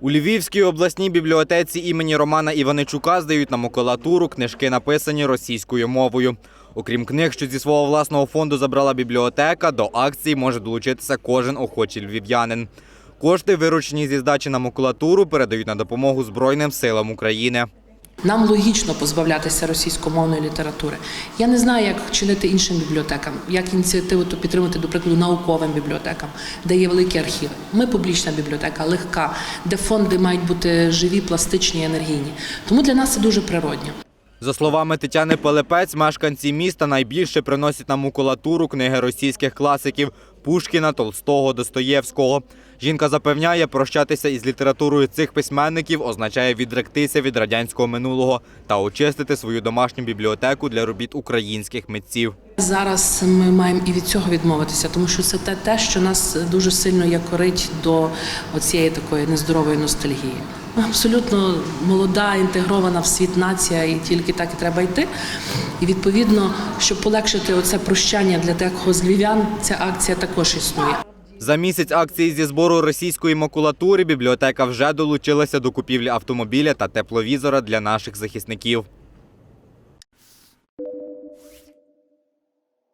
У Львівській обласній бібліотеці імені Романа Іваничука здають на макулатуру книжки, написані російською мовою. Окрім книг, що зі свого власного фонду забрала бібліотека, до акції може долучитися кожен охочий львів'янин. Кошти, виручені зі здачі на макулатуру, передають на допомогу Збройним силам України. Нам логічно позбавлятися російськомовної літератури. Я не знаю, як чинити іншим бібліотекам, як ініціативу то підтримати, до прикладу, науковим бібліотекам, де є великі архіви. Ми публічна бібліотека, легка, де фонди мають бути живі, пластичні, енергійні. Тому для нас це дуже природньо. За словами Тетяни Пилипець, мешканці міста найбільше приносять на макулатуру книги російських класиків Пушкіна, Толстого, Достоєвського. Жінка запевняє, прощатися із літературою цих письменників означає відректися від радянського минулого та очистити свою домашню бібліотеку для робіт українських митців. Зараз ми маємо і від цього відмовитися, тому що це те, те, що нас дуже сильно якорить до оцієї такої нездорової ностальгії. Абсолютно молода, інтегрована в світ нація, і тільки так і треба йти. І відповідно, щоб полегшити оце прощання для декого з львів'ян, ця акція також існує. За місяць акції зі збору російської макулатури бібліотека вже долучилася до купівлі автомобіля та тепловізора для наших захисників.